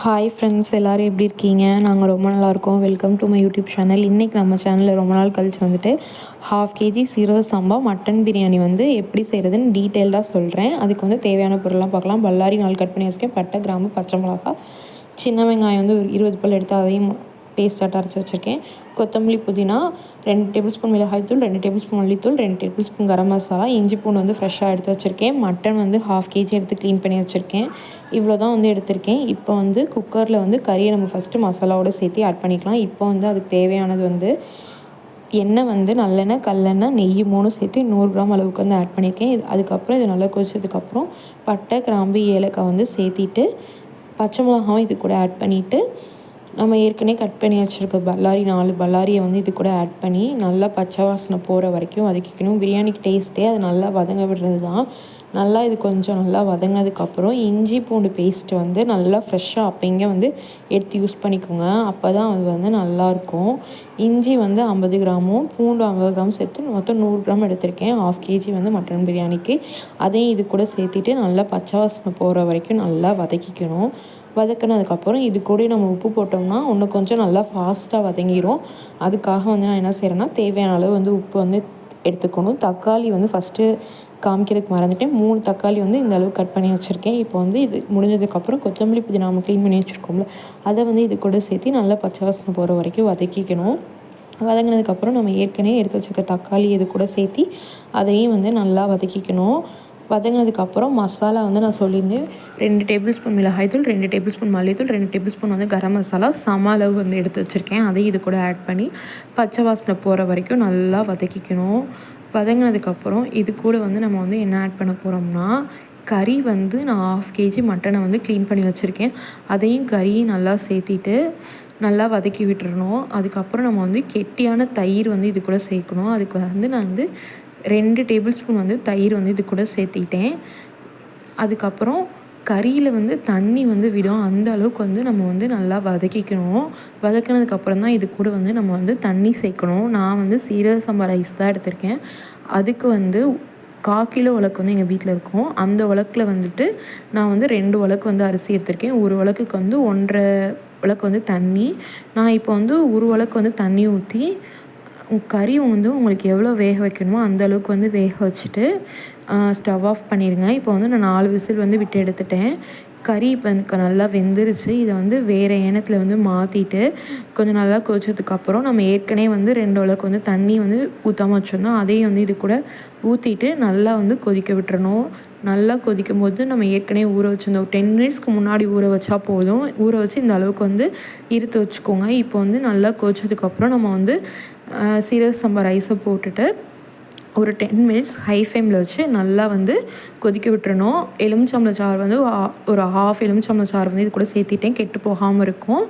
Hi friends எல்லோரும் எப்படி இருக்கீங்க? நாங்கள் ரொம்ப நல்லாயிருக்கோம் welcome to my YouTube channel இன்றைக்கி நம்ம சேனலில் ரொம்ப நாள் கழிச்சு வந்துட்டு ஹாஃப் கேஜி சீரக சம்பா மட்டன் பிரியாணி வந்து எப்படி செய்கிறதுன்னு டீட்டெயில்டாக சொல்கிறேன் அதுக்கு வந்து தேவையான பொருள்லாம் பார்க்கலாம். பல்லாரி நாள் கட் பண்ணி வச்சுருக்கேன். பட்டை கிராம்பு பச்சை மிளகா சின்ன வெங்காயம் வந்து ஒரு இருபது பல் எடுத்து அதையும் பேஸ்ட்டாக அரைச்சி வச்சுருக்கேன். கொத்தமல்லி புதினா ரெண்டு டேபிள் ஸ்பூன் மிளகாய்த்தூள் ரெண்டு டேபிள் ஸ்பூன் மல்லித்தூள் ரெண்டு டேபிள் ஸ்பூன் கரம் மசாலா இஞ்சி பூண்டு வந்து ஃப்ரெஷ்ஷாக எடுத்து வச்சுருக்கேன். மட்டன் வந்து ஹாஃப் கேஜி எடுத்து க்ளீன் பண்ணி வச்சுருக்கேன். இவ்வளோ தான் வந்து எடுத்திருக்கேன். இப்போ வந்து குக்கரில் வந்து கறியை நம்ம ஃபஸ்ட்டு மசாலாவோடு சேர்த்து ஆட் பண்ணிக்கலாம். இப்போ வந்து அதுக்கு தேவையானது வந்து எண்ணெய் வந்து நல்லெண்ணெய் கல்லெண்ணெய் நெய் மூணும் சேர்த்து நூறு கிராம் அளவுக்கு வந்து ஆட் பண்ணியிருக்கேன் இது அதுக்கப்புறம் இது நல்லா கொதிச்சதுக்கப்புறம் பட்டை கிராம்பு ஏலக்காய் வந்து சேர்த்திட்டு பச்சை மிளகாவும் இது கூட ஆட் பண்ணிவிட்டு நம்ம ஏற்கனவே கட் பண்ணி வச்சுருக்க பல்லாரி நாலு பல்லாரியை வந்து இது கூட ஆட் பண்ணி நல்லா பச்சை வாசனை போகிற வரைக்கும் வதக்கிக்கணும். பிரியாணிக்கு டேஸ்ட்டே அது நல்லா வதங்க விடுறது தான் நல்லா இது கொஞ்சம் நல்லா வதங்கினதுக்கப்புறம் இஞ்சி பூண்டு பேஸ்ட்டு வந்து நல்லா ஃப்ரெஷ்ஷாக அப்போங்க வந்து எடுத்து யூஸ் பண்ணிக்கோங்க. அப்போ தான் அது வந்து நல்லாயிருக்கும் இஞ்சி வந்து ஐம்பது கிராமும் பூண்டு ஐம்பது கிராம் சேர்த்து மொத்தம் நூறு கிராம் எடுத்திருக்கேன். ஆஃப் கேஜி வந்து மட்டன் பிரியாணிக்கு. அதையும் இது கூட சேர்த்துட்டு நல்லா பச்சை வாசனை போகிற வரைக்கும் நல்லா வதக்கிக்கணும். வதக்கினதுக்கப்புறம் இது கூட நம்ம உப்பு போட்டோம்னா இன்னும் கொஞ்சம் நல்லா ஃபாஸ்ட்டாக வதங்கிடும் அதுக்காக வந்து நான் என்ன செய்கிறேன்னா தேவையான அளவு வந்து உப்பு வந்து எடுத்துக்கணும். தக்காளி வந்து ஃபஸ்ட்டு காமிக்கிறதுக்கு மறந்துட்டேன். மூணு தக்காளி வந்து இந்த அளவு கட் பண்ணி வச்சுருக்கேன். இப்போ வந்து இது முடிஞ்சதுக்கப்புறம் கொத்தமல்லி புதினா நம்ம க்ளீன் பண்ணி வச்சுருக்கோம்ல அதை வந்து இது கூட சேர்த்து நல்லா பச்சை வாசனை போகிற வரைக்கும் வதக்கிக்கணும். வதங்கினதுக்கப்புறம் நம்ம ஏற்கனவே எடுத்து வச்சுருக்க தக்காளி இது கூட சேர்த்து அதையும் வந்து நல்லா வதக்கிக்கணும். வதங்கினதுக்கப்புறம் மசாலா வந்து நான் சொல்லியிருந்தேன். ரெண்டு டேபிள் ஸ்பூன் மிளகாய்த்தூள் ரெண்டு டேபிள் ஸ்பூன் மல்லித்தூள் ரெண்டு டேபிள் ஸ்பூன் வந்து கரம் மசாலா. சம அளவு வந்து எடுத்து வச்சுருக்கேன். அதையும் இது கூட ஆட் பண்ணி பச்சை வாசனை போகிற வரைக்கும் நல்லா வதக்கிக்கணும். வதங்கினதுக்கப்புறம் இது கூட வந்து நம்ம வந்து என்ன ஆட் பண்ண போகிறோம்னா கறி வந்து நான் ஆஃப் கேஜி மட்டனை வந்து க்ளீன் பண்ணி வச்சுருக்கேன். அதையும் கறியும் நல்லா சேர்த்திட்டு நல்லா வதக்கி விட்டுறணும். அதுக்கப்புறம் நம்ம வந்து கெட்டியான தயிர் வந்து இது கூட சேர்க்கணும். அதுக்கு வந்து நான் வந்து ரெண்டு டேபிள் ஸ்பூன் வந்து தயிர் வந்து இது கூட சேர்த்திட்டேன். அதுக்கப்புறம் கறியில் வந்து தண்ணி வந்து விடும். அந்த அளவுக்கு வந்து நம்ம வந்து நல்லா வதக்கிக்கணும். வதக்கினதுக்கப்புறம் தான் இது கூட வந்து நம்ம வந்து தண்ணி சேர்க்கணும். நான் வந்து சீரக சம்பா ரைஸ் தான் எடுத்திருக்கேன். அதுக்கு வந்து கா கிலோ உலக்கு வந்து எங்கள் வீட்டில் இருக்கும். அந்த உலக்கில் வந்துட்டு நான் வந்து ரெண்டு உலக்கு வந்து அரிசி எடுத்திருக்கேன். ஒரு உலக்குக்கு வந்து ஒன்றரை உலக்கு வந்து தண்ணி. நான் இப்போ வந்து ஒரு உலக்கு வந்து தண்ணி ஊற்றி கறி வந்து உங்களுக்கு எவ்வளோ வேக வைக்கணுமோ அந்தளவுக்கு வந்து வேக வச்சுட்டு ஸ்டவ் ஆஃப் பண்ணிடுங்க இப்போ வந்து நான் நாலு விசில் வந்து விட்டு எடுத்துட்டேன். கறி இப்போ எனக்கு நல்லா வெந்துருச்சு. இதை வந்து வேறு எண்ணத்தில் வந்து மாற்றிட்டு கொஞ்சம் நல்லா கொதிச்சதுக்கப்புறம் நம்ம ஏற்கனவே வந்து ரெண்டு அளவுக்கு வந்து தண்ணி வந்து ஊற்றாமல் வச்சுருந்தோம். அதையும் வந்து இது கூட ஊற்றிட்டு நல்லா வந்து கொதிக்க விட்டுறணும். நல்லா கொதிக்கும் போது நம்ம ஏற்கனவே ஊற வச்சுருந்தோம். டென் மினிட்ஸ்க்கு முன்னாடி ஊற வச்சா போதும். ஊற வச்சு இந்த அளவுக்கு வந்து இருத்து வச்சுக்கோங்க. இப்போ வந்து நல்லா கொதிச்சதுக்கப்புறம் நம்ம வந்து சீரக சம்பா ரைஸை போட்டுட்டு ஒரு டென் மினிட்ஸ் ஹை ஃப்ளேமில் வச்சு நல்லா வந்து கொதிக்க விட்டுறணும். எலுமிச்சம்பளம் சாறு வந்து ஒரு ஹாஃப் எலுமிச்சம்பளம் சாறு வந்து இது கூட சேர்த்திட்டேன். கெட்டு போகாமல் இருக்கும்.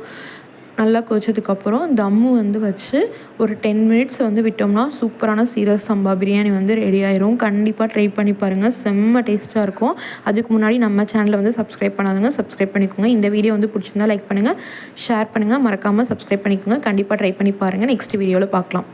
நல்லா கொதிச்சதுக்கப்புறம் தம்மு வந்து வச்சு ஒரு டென் மினிட்ஸ் வந்து விட்டோம்னா சூப்பரான சீரக சம்பா பிரியாணி வந்து ரெடி ஆயிரும். கண்டிப்பாக ட்ரை பண்ணி பாருங்கள் செம்ம டேஸ்ட்டாக இருக்கும். அதுக்கு முன்னாடி நம்ம சேனலை வந்து சப்ஸ்கிரைப் பண்ணாதுங்க சப்ஸ்கிரைப் பண்ணிக்கோங்க. இந்த வீடியோ வந்து பிடிச்சிருந்தா லைக் பண்ணுங்கள் ஷேர் பண்ணுங்கள் மறக்காமல் சப்ஸ்கிரைப் பண்ணிக்கோங்க. கண்டிப்பாக ட்ரை பண்ணி பாருங்கள் நெக்ஸ்ட் வீடியோவில் பார்க்கலாம்